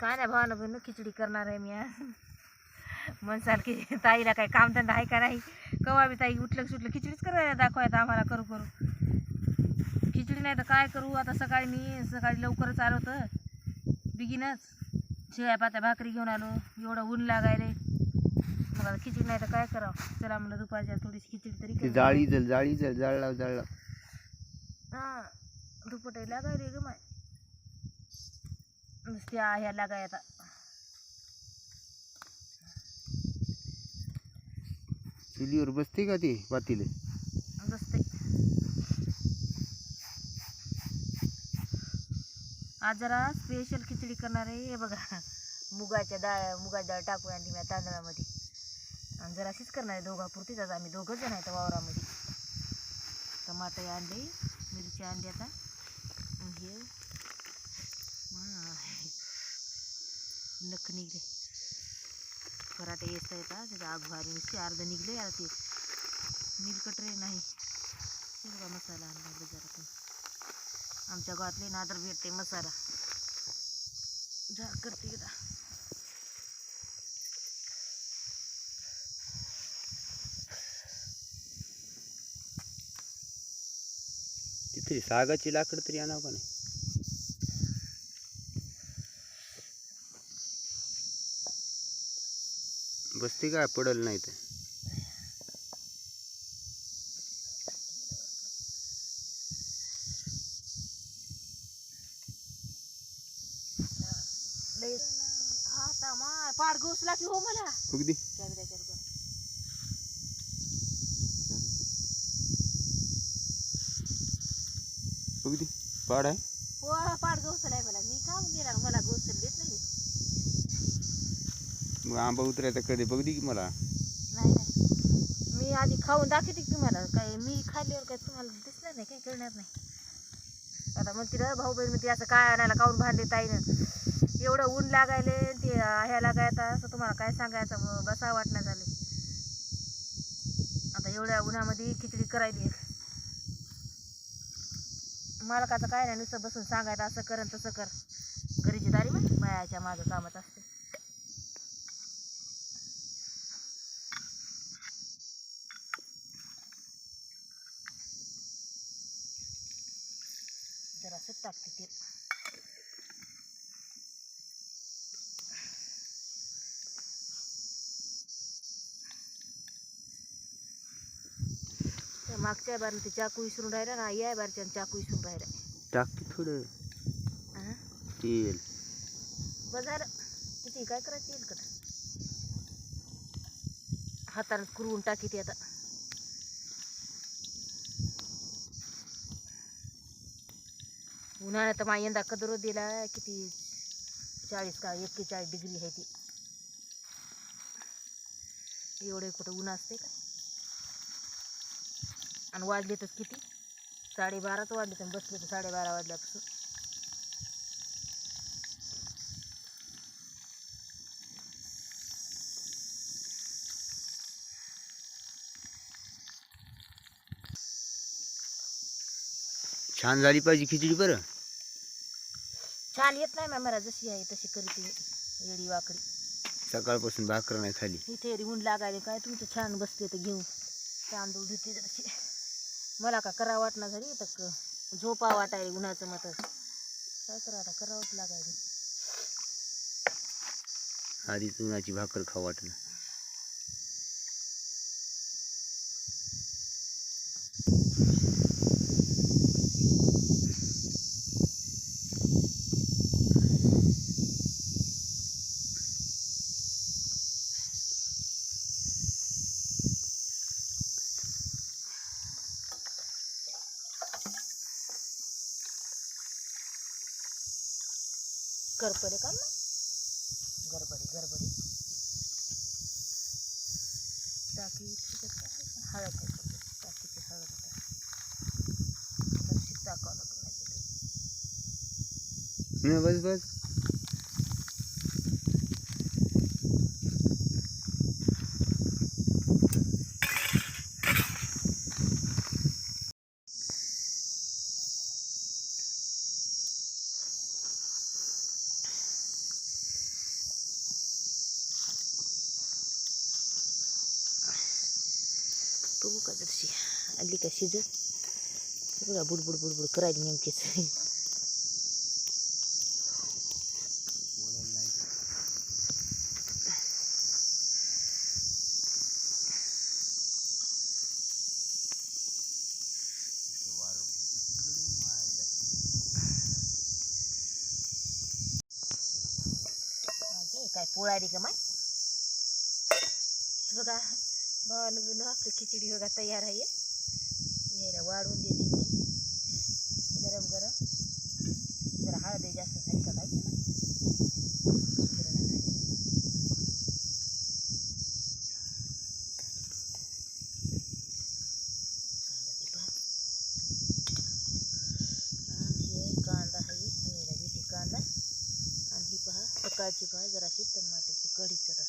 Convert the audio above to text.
काय नाही भावानं पण खिचडी करणार आहे मी म्हणसाल की ताईला काय कामधंदा आहे का नाही? कवा बी ताई उठलं सुटलं खिचडीच करायला दाखवायचं आम्हाला करू करू. खिचडी नाही तर काय करू? आता सकाळी मी सकाळी लवकरच आलो तर बिगिनच शिळ्या पात्या भाकरी घेऊन आलो. एवढं ऊन लागायले. मग आता खिचडी नाही तर काय करावं? चला म्हणलं दुपारच्या थोडीशी खिचडी तरी. जाळी जल जाळी जल जाळ लाव जाळ लाव हा दुपटे लागायले ग माय नुसती ह्या लागाय आता चुलीवर बसते का ती पातीले बसते आज जरा स्पेशल खिचडी करणार आहे हे बघा मुगाच्या डाळ मुगाची डाळ टाकू आणली मी तांदळामध्ये आणि जरा अशीच करणार आहे दोघापुरतीच आज आम्ही दोघंच जण आहेत वावरामध्ये टमाटे आणले मिरची आणली आता आणि हे माय, नख निघले पराठे येत येतात त्याचा आग भारी नुसते अर्ध निघले आता ते नीलकटरे नाही हे बघा मसाला आणला बाजारातून आमच्या गावातले नादर भेटते मसाला झार करते एकदा तिथे सागाची लाकड तरी आणावं का नाही? बसते काय पडल नाही माय पाड घुसला की हो मला फुगदी. फुगदी पाड आहे. हो पाड घुसलाय मला. मी मला देत नाही. मग आंबा उतरायचा कधी? बघ की मला. नाही नाही. मी आधी खाऊन दाखवते की तुम्हाला. काय मी खाल्ल्यावर काय तुम्हाला दिसणार नाही काही कळणार नाही. आता मग तिला भाऊ बहीण म्हणते असं काय आणायला काऊन भांडले ताईनं? एवढं ऊन लागायले ते ह्या लागायचं असं तुम्हाला काय सांगायचं? बसा वाटणं झाले. आता एवढ्या उन्हामध्ये खिचडी करायली. मला का काय नाही नुसतं बसून सांगायचं असं कर आणि तसं कर. घरीची दारी मग मायाच्या माझं कामच असते. जरा टाकते ते. मागच्या बार ते चाकू विसरून राहिला ना या बारच्या चाकू विसरून राहिला. टाकते थोडं. हा? तेल. बाजार किती काय करायचं येईल का? हातानं कुरवून टाकी ते आता. उन्हाळ्यात मा यंदा कदरो दिला किती चाळीस का एक्केचाळीस डिग्री आहे ती. एवढे कुठं ऊन असते का? आणि वाजले तर किती? साडेबाराच वाजले तर बसले तर साडेबारा वाजल्यापासून. छान झाली पाहिजे खिचडी बरं. छान येत नाही मला जशी आहे तशी करते येडी वाकडी. सकाळपासून भाकर नाही खाली. इथे ऊन लागायले काय? तुमचं छान बसते तर घेऊन तांदूळ धुते जराशी मला का करा वाटणार झाली तर क- झोपा वाटाय उन्हाचं मत काय करा आता? करावंच लागायला. आधीच उन्हाची भाकर खाऊ वाटणं. करपले का ना गडबडी गडबडी टाकी? हळद. टाकीची हळद टाकावं. नाही बस बस का जरशी आली का शिजत बघा बुडबुड बुडबुड करायची नेमकीच माझी काय पोळाली का माय बघा भावानं बिनं आपली खिचडी बघा तयार आहे. यायला वाढवून देते मी. गरम गरम. जरा हळदी जास्त झाली का काय नाही कांदा आणि हे कांदा आहे. घेते कांदा. आणि ही पहा सकाळची पहा जराशी टमाट्याची कढी आता